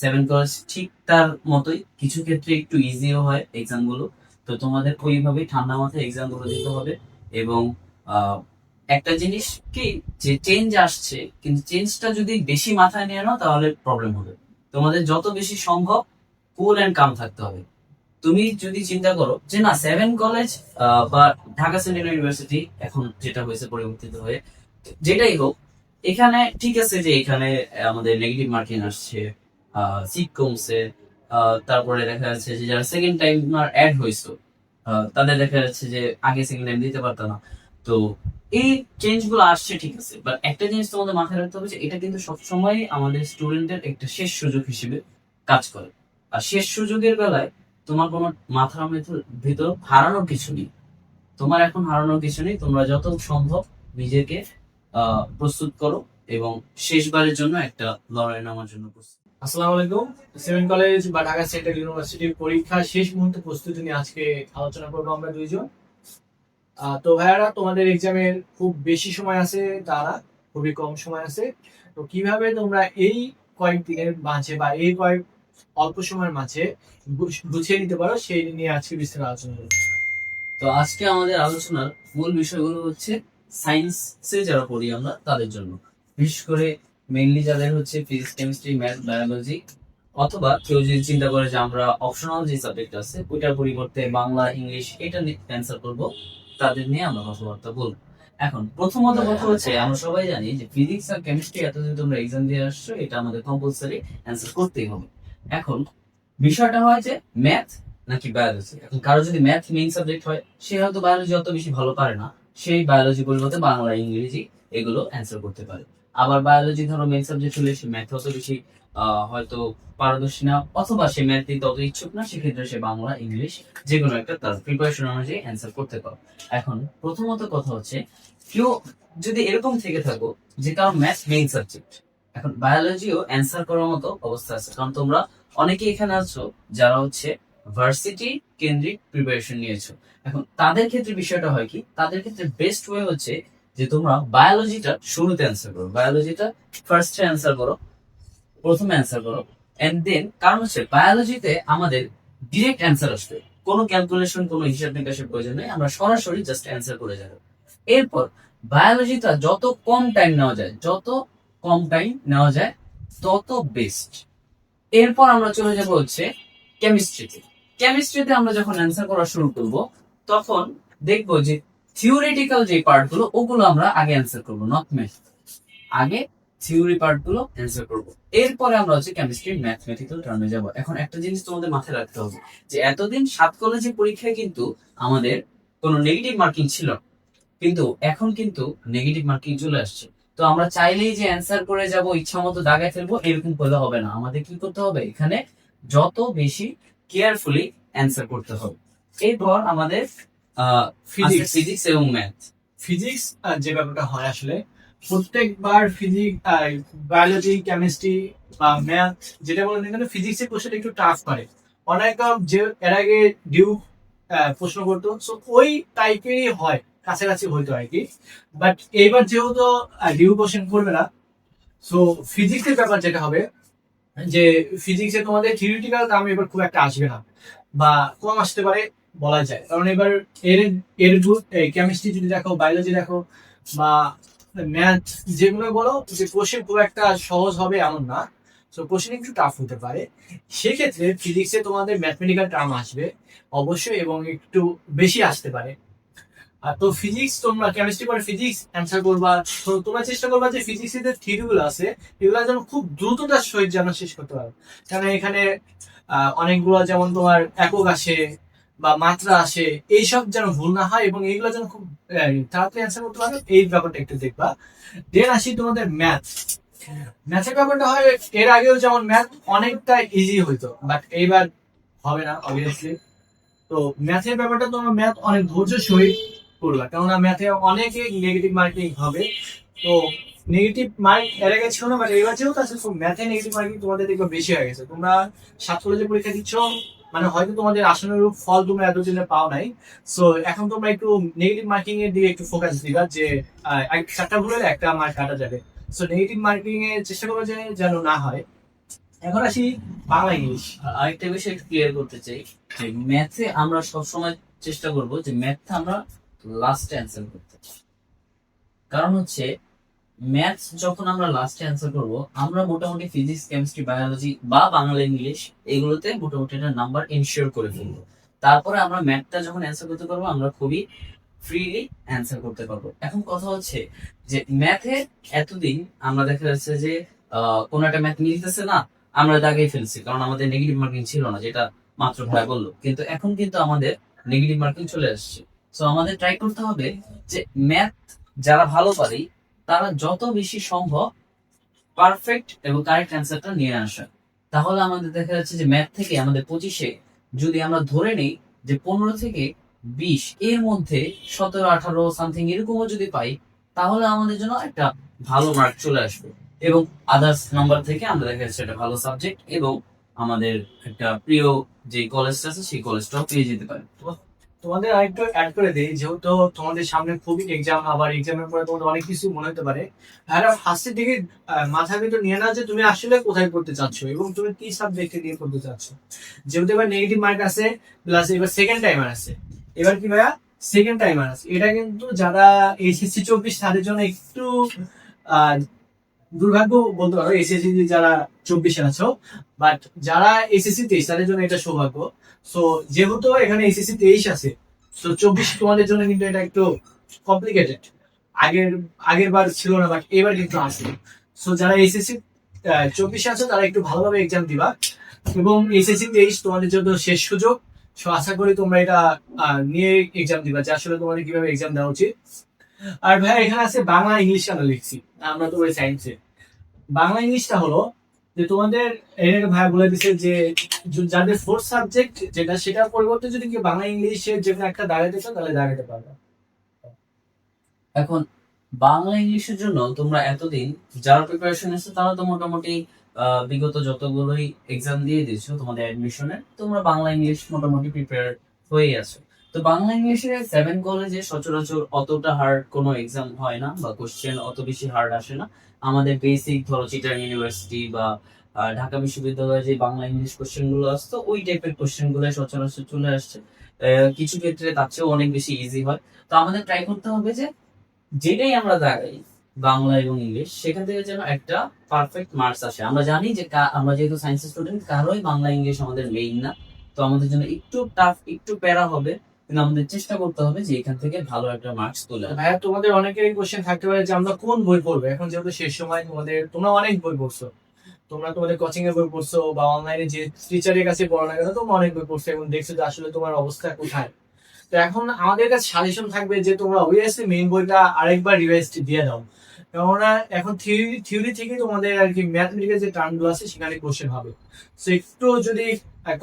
Seven college ঠিক তার মতোই কিছু ক্ষেত্রে একটু ইজিও হয় এক্সামগুলো। তো তোমাদের ওইভাবেই ঠান্ডা মাথায় এক্সামগুলো দিতে হবে এবং একটা জিনিস কি যে চেঞ্জ আসছে, কিন্তু চেঞ্জটা যদি বেশি মাথায় নিয়ে নাও তাহলে প্রবলেম হবে। তোমাদের যত বেশি সম্ভব কুল অ্যান্ড কাম থাকতে হবে। তুমি যদি চিন্তা করো যে না সেভেন কলেজ বা ঢাকা সেন্ট্রাল ইউনিভার্সিটি এখন যেটা হয়েছে পরিবর্তিত হয়ে, যেটাই হোক, এখানে ঠিক আছে যে এখানে আমাদের নেগেটিভ মার্কিং আসছে সিট কমছে। আহ, তারপরে দেখা যাচ্ছে যে যারা সেকেন্ড টাইম অ্যাড হয়েছে তাদের দেখা যাচ্ছে যে আগে সেকেন্ড টাইম দিতে পারতো না। তো এই চেঞ্জগুলো আসছে ঠিক আছে। বাট একটা জিনিস তোমাদের মাথায় রাখতে হবে যে এটা কিন্তু সবসময় আমাদের স্টুডেন্টের একটা শেষ সুযোগ হিসেবে কাজ করে। আর শেষ সুযোগের বেলায় তোমার কোনো মাথার ভেতর- হারানোর কিছু নেই। তোমার এখন হারানোর কিছু নেই। তোমরা যত সম্ভব নিজেকে প্রস্তুত করো এবং শেষবারের জন্য একটা লড়াই নামার জন্য প্রস্তুত আসসালামু আলাইকুম। সেভেন কলেজ বা ঢাকা সেন্ট্রাল ইউনিভার্সিটির পরীক্ষা শেষ মুহূর্তে প্রস্তুতি নিয়ে আজকে আলোচনা করব আমরা দুইজন। তো ভাইয়ারা, তোমাদের এক্সামের খুব বেশি সময় আছে, তারা খুবই কম সময় আছে। তো কীভাবে তোমরা এই কয়েকদিনের মাঝে বা এই কয়েক অল্প সময়ের মাঝে গুছিয়ে নিতে পারো, সেই নিয়ে আজকে বিস্তারিত আলোচনা করব। তো আজকে আমাদের আলোচনার মূল বিষয়গুলো হচ্ছে সায়েন্সে যারা পড়ি আমরা, তাদের জন্য। বিশেষ করে মেইনলি যাদের হচ্ছে ফিজিক্স কেমিস্ট্রি ম্যাথ বায়োলজি অথবা কেউ যদি চিন্তা করে যে আমরা অপশনাল যে সাবজেক্ট আছে, ওইটার পরিবর্তে বাংলা ইংলিশ এটা নিয়ে অ্যান্সার করব, তাদের নিয়ে আমরা কথাবার্তা বলব। এখন প্রথমত কথা হচ্ছে, আমরা সবাই জানি যে ফিজিক্স আর কেমিস্ট্রি এতদিন তোমরা এক্সাম দিয়ে আসছো, এটা আমাদের কম্পালসারি অ্যান্সার করতেই হবে। এখন বিষয়টা হয় যে ম্যাথ নাকি বায়োলজি এখন কারও যদি ম্যাথ মেইন সাবজেক্ট হয়, সে হয়তো বায়োলজি অত বেশি ভালো পারে না, সেই বায়োলজি পরিবর্তে বাংলা ইংরেজি এগুলো অ্যান্সার করতে পারে। আবার বায়োলজি ধরো মেইন সাবজেক্ট হলে সে ম্যাথ অত বেশি হয়তো পারদর্শী না, অথবা সে ম্যাথ দিতে অত ইচ্ছুক না, সেক্ষেত্রে সে বাংলা, ইংলিশ যে কোনো একটা তার প্রিপারেশন অনুযায়ী অ্যান্সার করতে পারো। এখন প্রথমত কথা হচ্ছে, কেউ যদি এরকম থেকে থাকো যে কারও ম্যাথ মেইন সাবজেক্ট এখন বায়োলজিও অ্যান্সার করার মতো অবস্থা আছে। কারণ তোমরা অনেকে এখানে আছো যারা হচ্ছে ভার্সিটি কেন্দ্রিক প্রিপারেশন নিয়েছো। এখন তাদের ক্ষেত্রে বিষয়টা হয় কি, তাদের ক্ষেত্রে বেস্ট ওয়ে হচ্ছে যে তোমরা বায়োলজিটা শুরুতে অ্যান্সার করো। বায়োলজিটা ফার্স্টে অ্যান্সার করো, প্রথমে অ্যান্সার করো এন্ড দেন কারণ হচ্ছে বায়োলজিতে আমাদের ডিরেক্ট অ্যান্সার আসবে। কোনো ক্যালকুলেশন কোনো হিসাব নিকাশের প্রয়োজন নেই, আমরা সরাসরি জাস্ট অ্যান্সার করে যাব। এরপর বায়োলজিটা যত কম টাইম নেওয়া যায়, যত কম টাইম নেওয়া যায়, তত বেস্ট এরপর আমরা চলে যাব হচ্ছে কেমিস্ট্রিতে কেমিস্ট্রিতে আমরা যখন অ্যান্সার করা শুরু করব, তখন দেখব যে থিওরিটিক্যাল যে পার্টগুলো, ওগুলো আমরা আগে অ্যান্সার করব নট ম্যাথ আগে থিওরি পার্টগুলো অ্যান্সার করব। এরপরে আমরা হচ্ছে কেমিস্ট্রি ম্যাথমেটিক্যাল টার্মে যাব। এখন একটা জিনিস তোমাদের মাথায় রাখতে হবে, যে এতদিন সাত কলেজের পরীক্ষায় কিন্তু আমাদের কোনো নেগেটিভ মার্কিং ছিল কিন্তু এখন কিন্তু নেগেটিভ মার্কিং চলে আসছে। তো আমরা চাইলেই যে অ্যান্সার করে যাব ইচ্ছা মতো দাগায় ফেলব, এরকম করলে হবে না। আমাদের কি করতে হবে? এখানে যত বেশি কেয়ারফুলি অ্যান্সার করতে হবে। এরপর আমাদের Physics. ফিজিক্স এবং ম্যাথ ফিজিক্স যে ব্যাপারটা হয় আসলে প্রত্যেকবার ফিজিক্স বায়োলজি কেমিস্ট্রি বা ম্যাথ যেটা বলেন এখানে ফিজিক্স এর প্রশ্নটা একটু টাফ করে। অনেক যে এর আগে ডিউ প্রশ্ন করতো সো ওই টাইপেরই হয় কাছাকাছি হইতো আর কি। বাট এইবার যেহেতু ডিউ কোশ্চেন করবে না সো ফিজিক্সের ব্যাপার যেটা হবে যে ফিজিক্সে তোমাদের থিওরিটিক্যাল দাম এবার খুব একটা আসবে না বা কম আসতে পারে। বলা যায়। কারণ এবার এর এর কেমিস্ট্রি যদি দেখো বায়োলজি দেখো, বা ম্যাথ যেগুলো বলো, যে কোশ্চেন খুব একটা সহজ হবে এমন না। তো কোশ্চেন একটু টাফ হতে পারে। সেক্ষেত্রে ফিজিক্সে তোমাদের ম্যাথমেটিক্যাল টার্ম আসবে, অবশ্যই, এবং একটু বেশি আসতে পারে। আর তো ফিজিক্স তোমরা কেমিস্ট্রি পরে ফিজিক্স অ্যান্সার করবা। তো তোমরা চেষ্টা করবা যে ফিজিক্সের যে থিওরিগুলো আছে, এগুলো যেন খুব দ্রুততার সহিত যেন শেষ করতে পারো। কারণ এখানে অনেকগুলো যেমন তোমার একক আসে বা মাত্রা আসে, এইসব যেন ভুল না হয় এবং এইগুলো যেন খুব তাড়াতাড়ি অ্যান্সার করতে পারো, এই ব্যাপারটা একটু দেখবা। দেন আসি তোমাদের ম্যাথ ম্যাথের ব্যাপারটা হয়, এর আগেও যেমন ম্যাথ অনেকটা ইজি হইতো বাট এইবার হবে না অবভিয়াসলি তো ম্যাথের ব্যাপারটা তোমার ম্যাথ অনেক ধৈর্য সহিত করবা, কেননা ম্যাথে অনেকে নেগেটিভ মার্কিং হবে। তো নেগেটিভ মার্ক এর আগে ছিল না বাট এবার যেহেতু আছে ম্যাথে নেগেটিভ মার্কিং তোমাদের দেখবে বেশি হয়ে গেছে। তোমরা সাত কলেজে পরীক্ষা দিচ্ছ মানে হয়তো তোমাদের আসনের ফল তোমরা এতদিনে পাও নাই। সো এখন তোমরা একটু নেগেটিভ মার্কিং এর দিকে একটু ফোকাস দিবা যে চারটা ভুলে একটা মার্ক কাটা যাবে। সো নেগেটিভ মার্কিং এর চেষ্টা করো যে যেন না হয়। এখন আসি বাংলা ইংলিশ আরেকটা বিষয় একটু ক্লিয়ার করতে চাই, যে ম্যাথে আমরা সবসময় চেষ্টা করব যে ম্যাথে আমরা লাস্টে অ্যান্সার করতে। কারণ হচ্ছে ম্যাথ যখন আমরা লাস্টে অ্যান্সার করব, আমরা মোটামুটি ফিজিক্স কেমিস্ট্রি বায়োলজি বা বাংলা ইংলিশ এগুলোতে মোটামুটি একটা নাম্বার ইনশিওর করে ফেলব। তারপরে আমরা ম্যাথটা যখন অ্যান্সার করতে পারব, আমরা খুবই ফ্রিলি অ্যান্সার করতে পারব। এখন কথা হচ্ছে যে ম্যাথে এতদিন আমরা দেখা যাচ্ছে যে কোনো একটা ম্যাথ মিলতেছে না, আমরা দাগিয়ে ফেলছি। কারণ আমাদের নেগেটিভ মার্কিং ছিল না, যেটা মাত্র ভাই বলল। কিন্তু এখন কিন্তু আমাদের নেগেটিভ মার্কিং চলে আসছে। সো আমাদের ট্রাই করতে হবে যে ম্যাথ যারা ভালো পারে তারা যত বেশি সম্ভব পারফেক্ট এবং কারেক্ট অ্যান্সারটা নিয়ে আসা। তাহলে আমাদের দেখা যাচ্ছে যে ম্যাথ থেকে আমাদের পঁচিশে যদি আমরা ধরে নেই যে পনেরো থেকে বিশ, এর মধ্যে সতেরো, আঠারো সামথিং এরকমও যদি পাই, তাহলে আমাদের জন্য একটা ভালো মার্ক চলে আসবে। এবং আদার্স নাম্বার থেকে আমরা দেখা যাচ্ছে একটা ভালো সাবজেক্ট এবং আমাদের একটা প্রিয় যে কলেজটা আছে, সেই কলেজটাও পেয়ে যেতে পারে। তোমাদের আরেকটু অ্যাড করে দিই, যেহেতু তোমাদের সামনে খুবই এক্সাম আবার এক্সামের পরে তোমাদের অনেক কিছু মনে হতে পারে। আর ফার্স্টের দিকে মাথার ভিতর নিয়ে না যে তুমি আসলে কোথায় পড়তে চাচ্ছ এবং তুমি কি সাবজেক্টে নিয়ে পড়তে চাচ্ছ। যেহেতু এবার নেগেটিভ মার্ক আছে প্লাস এবার সেকেন্ড টাইমার আছে। এবার কি ভাইয়া? সেকেন্ড টাইমার আছে। এটা কিন্তু যারা এইচএসসি চব্বিশ তাদের জন্য একটু দুর্ভাগ্য বলতে পারো এসএসসি যারা চব্বিশে আছো বাট যারা এসএসসি তেইশ, তাদের জন্য এটা সৌভাগ্য। সো যেহেতু এখানে এসএসসি তেইশ আছে তো চব্বিশ তোমাদের জন্য কিন্তু এটা একটু কমপ্লিকেটেড আগের আগের বার ছিল না বাট এবার কিন্তু আছে। সো যারা এসএসসি চব্বিশে আছে, তারা একটু ভালোভাবে এক্সাম দিবা। এবং এসএসসি তেইশ তোমাদের জন্য শেষ সুযোগ। সো আশা করি তোমরা এটা নিয়ে এক্সাম দিবা, যে আসলে তোমাদের কীভাবে এক্সাম দেওয়া উচিত। আর ভাই এখানে আছে বাংলা ইংলিশ কেন লিখছি, আমরা তো ওই সায়েন্সে বাংলা ইংলিশটা হলো যে তোমাদের এটাকে ভাই বলে দিছে যে যাদের ফোর্থ সাবজেক্ট যেটা, সেটার পরিবর্তে যদি কেউ বাংলা ইংলিশে যে কোনো একটা দাঁড়াতে চাও, তাহলে দাঁড়াতে পারবে। এখন, বাংলা ইংলিশের জন্য তোমরা এতদিন যারা প্রিপারেশন এসেছে তারা তো মোটামুটি বিগত যতগুলোই এক্সাম দিয়ে দিয়েছ, তোমাদের অ্যাডমিশনের তোমরা বাংলা ইংলিশ মোটামুটি প্রিপেয়ার হয়ে আছো। তো বাংলা ইংলিশে সেভেন কলেজে সচরাচর অতটা হার্ড কোনো এক্সাম হয় না বা কোশ্চেন অত বেশি হার্ড আসে না। আমাদের বেসিক ধরো চিটার ইউনিভার্সিটি বা ঢাকা বিশ্ববিদ্যালয়ে যে বাংলা ইংলিশ কোশ্চেনগুলো আসতো, ওই টাইপের কোশ্চেনগুলো সচরাচর চলে আসছে। কিছু ক্ষেত্রে তার চেয়েও অনেক বেশি ইজি হয়। তো আমাদের ট্রাই করতে হবে যে, যেটাই আমরা দাঁড়াই বাংলা এবং ইংলিশ, সেখান থেকে যেন একটা পারফেক্ট মার্কস আসে। আমরা জানি যে আমরা যেহেতু সায়েন্স স্টুডেন্ট কারোই বাংলা, ইংলিশ আমাদের মেইন না। তো আমাদের জন্য একটু টাফ একটু প্যারা হবে। কিন্তু আমাদের চেষ্টা করতে হবে যে এখান থেকে ভালো একটা মার্কস তোলা ভাইয়া, তোমাদের অনেকেরই কোশ্চেন থাকতে পারে যে আমরা কোন বই পড়ব? এখন যেহেতু শেষ সময়, তোমাদের তোমরা অনেক বই পড়ছো। তোমরা তোমাদের কোচিং এর বই পড়ছো বা অনলাইনে যে টিচারের কাছে পড়ানো কেন তোমরা অনেক বই পড়ছো এবং দেখছ যে আসলে তোমার অবস্থা কোথায়। তো এখন আমাদের কাছে সাজেশন থাকবে যে তোমরা অবভিয়াসলি মেইন বইটা আরেকবার রিভাইজ দিয়ে দাও। কেননা এখন থিওরি থিওরি থেকে তোমাদের আর কি ম্যাথমেটিক্যাল যে টার্মগুলো আছে সেখানে কোশ্চেন হবে। সো একটু যদি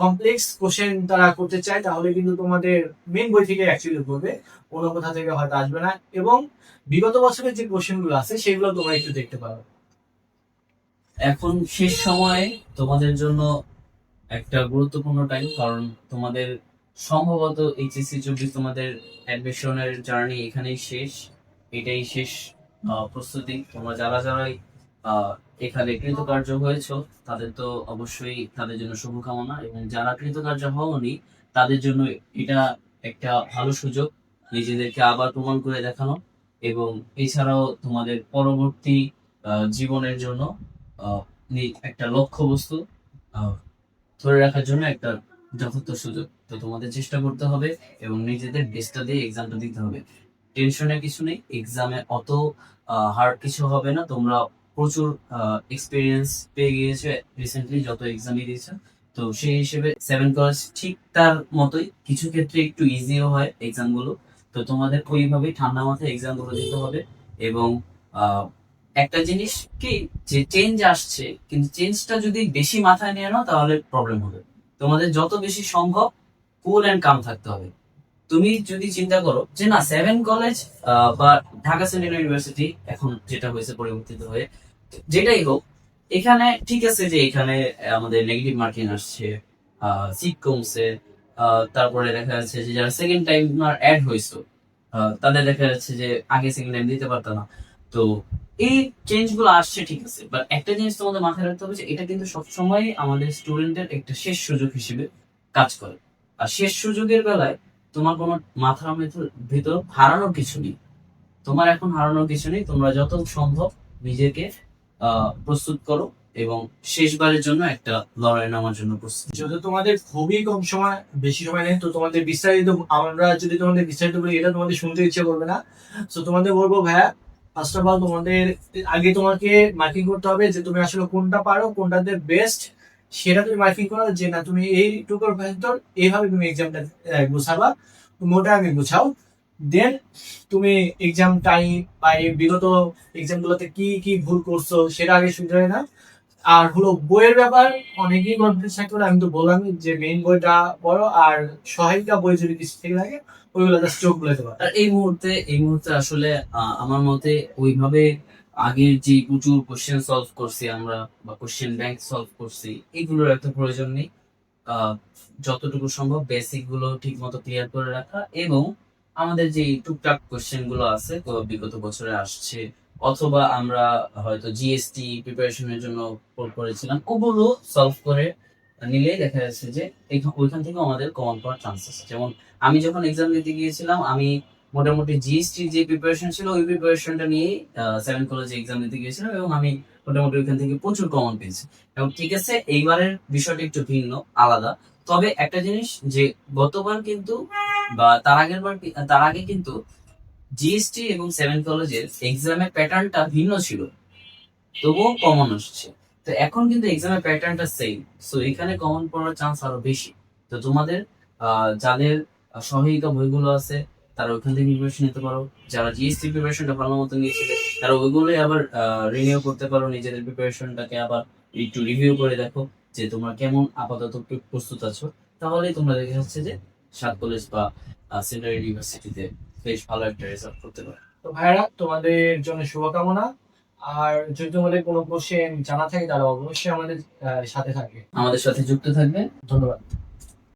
কমপ্লেক্স কোশ্চেন তারা করতে চায়, তাহলে কিন্তু তোমাদের মেইন বই থেকে অ্যাকচুয়ালি করবে। অন্য কোথা থেকে হয়তো আসবে না। এবং বিগত বছরের যে কোশ্চেনগুলো আছে, সেগুলো তোমরা একটু দেখতে পারো। এখন শেষ সময়ে তোমাদের জন্য একটা গুরুত্বপূর্ণ টাইম কারণ তোমাদের সম্ভবত এইচএসসি চব্বিশ তোমাদের অ্যাডমিশনের জার্নি এখানেই শেষ। এটাই শেষ প্রস্তুতি। তোমরা যারা যারাই এখানে কৃতকার্য হয়েছ তাদের তো অবশ্যই তাদের জন্য শুভকামনা এবং যারা কৃতকার্য হওনি তাদের জন্য এটা একটা ভালো সুযোগ। নিজেদেরকে আবার প্রমাণ করে দেখানো এবং এছাড়াও তোমাদের পরবর্তী জীবনের জন্য একটা লক্ষ্যবস্তু আহ, ধরে রাখার জন্য একটা যথার্থ সুযোগ। তো তোমাদের চেষ্টা করতে হবে এবং নিজেদের বেস্টটা দিয়ে এক্সামটা দিতে হবে। টেনশনের কিছু নেই এক্সামে অত হার্ড কিছু হবে না। তোমরা প্রচুর এক্সপিরিয়েন্স পেয়ে গিয়েছো রিসেন্টলি যত এক্সামই দিয়েছ। তো সেই হিসেবে সেভেন কলেজ ঠিক তার মতোই। কিছু ক্ষেত্রে একটু ইজিও হয় এক্সামগুলো তো তোমাদের ওইভাবেই ঠান্ডা মাথায় এক্সামগুলো দিতে হবে এবং একটা জিনিস কি যে চেঞ্জ আসছে, কিন্তু চেঞ্জটা যদি বেশি মাথায় নিয়ে নাও তাহলে প্রবলেম হবে। তোমাদের যত বেশি সম্ভব কুল অ্যান্ড কাম থাকতে হবে। তুমি যদি চিন্তা করো যে না সেভেন কলেজ বা ঢাকা সেন্ট্রাল ইউনিভার্সিটি এখন যেটা হয়েছে পরিবর্তিত হয়ে, যেটাই হোক, এখানে ঠিক আছে যে এখানে আমাদের নেগেটিভ মার্কিং আসছে সিট কমছে তারপরে দেখা যাচ্ছে যে যারা সেকেন্ড টাইম অ্যাড হয়েছে তাদের দেখা যাচ্ছে যে আগে সেকেন্ড টাইম দিতে পারতো না। তো এই চেঞ্জগুলো আসছে, ঠিক আছে। বাট একটা জিনিস তোমাদের মাথায় রাখতে হবে যে, এটা কিন্তু সবসময় আমাদের স্টুডেন্টের একটা শেষ সুযোগ হিসেবে কাজ করে। আর শেষ সুযোগের বেলায় তোমার কোনো মাথার ভেতর- হারানোর কিছু নেই। তোমার এখন হারানোর কিছু নেই। তোমরা যত সম্ভব নিজেকে প্রস্তুত করো এবং শেষবারের জন্য একটা লড়াই নামার জন্য প্রস্তুত যেহেতু তোমাদের খুবই কম সময়, বেশি সময় নেই, তো তোমাদের বিস্তারিত আমরা যদি তোমাদের বিস্তারিত বলি, এটা তোমাদের শুনতে ইচ্ছে করবে না। তো তোমাদের বলব, ভাইয়া ফার্স্ট অফ অল তোমাদের, আগে তোমাকে মার্কিং করতে হবে যে তুমি আসলে কোনটা পারো কোনটাতে বেস্ট সেটা তুমি মার্কিং করো, যে না, তুমি এই এইটুকুর ভেতর এইভাবে তুমি এক্সামটা গুছাবা, মোটা আগে গুছাও। দেন তুমি এক্সাম টাইম বা বিগত এক্সামগুলোতে কি কি ভুল করছ, সেটা আগে শুনতে হয় না। আর হলো বইয়ের ব্যাপার, অনেকেই কনফিউজ থাকতে আমি তো বললাম যে মেইন বইটা পড়ো আর সহায়িকা বই যদি কিছু থেকে থাকে, ওইগুলো জাস্ট চোখ বুলাতে পারো। আর এই মুহূর্তে এই মুহূর্তে আসলে আমার মতে ওইভাবে আগের যে প্রচুর কোশ্চেন সলভ করছি আমরা বা কোশ্চেন ব্যাংক সলভ করছি, এগুলোর একটা প্রয়োজন নেই। যতটুকু সম্ভব বেসিকগুলো ঠিক মতো ক্লিয়ার করে রাখা এবং আমাদের যে টুকটাক কোশ্চেনগুলো আছে বিগত বছরে আসছে অথবা আমরা হয়তো জিএসটি প্রিপারেশনের জন্য করেছিলাম। ওগুলো সলভ করে নিলে দেখা যাচ্ছে যে ওইখান থেকে আমাদের কমন পাওয়ার চান্স আছে। যেমন আমি যখন এক্সাম দিতে গিয়েছিলাম, আমি মোটামুটি জিএসটি যে প্রিপারেশন ছিল, ওই প্রিপারেশনটা নিয়ে সেভেন কলেজে এক্সাম দিতে গিয়েছিলাম এবং আমি মোটামুটি ওইখান থেকে প্রচুর কমন পেয়েছি। এবং ঠিক আছে, এইবারের বিষয়টা একটু ভিন্ন, আলাদা। তবে একটা জিনিস যে গতবার কিন্তু বা তার আগের বার তার আগে কিন্তু জিএসটি এবং সেভেন কলেজের এক্সামের প্যাটার্নটা ভিন্ন ছিল, তবুও কমন আসছে। তো এখন কিন্তু এক্সামের প্যাটার্নটা সেম সো এখানে কমন পড়ার চান্স আরও বেশি। তো তোমাদের যাদের সহায়িকা বইগুলো আছে, তারা ওইখান থেকে প্রিপারেশন নিতে পারো। যারা জিএসটি প্রিপারেশনটা ভালো মতো নিয়েছিলে তারা ওইগুলোই আবার রিনিউ করতে পারো। নিজেদের প্রিপারেশনটাকে আবার একটু রিভিউ করে দেখো যে তোমরা কেমন আপাতত প্র- প্রস্তুত আছো। তাহলেই তোমরা দেখে যাচ্ছে যে সাত কলেজ বা সেন্ট্রাল ইউনিভার্সিটিতে বেশ ভালো একটা রেজাল্ট করতে পারে। তো ভাইরা তোমাদের জন্য শুভকামনা। আর যদি তোমাদের কোনো কোশ্চেন জানা থাকে তাহলে অবশ্যই আমাদের সাথে থাকে আমাদের সাথে যুক্ত থাকবে। ধন্যবাদ।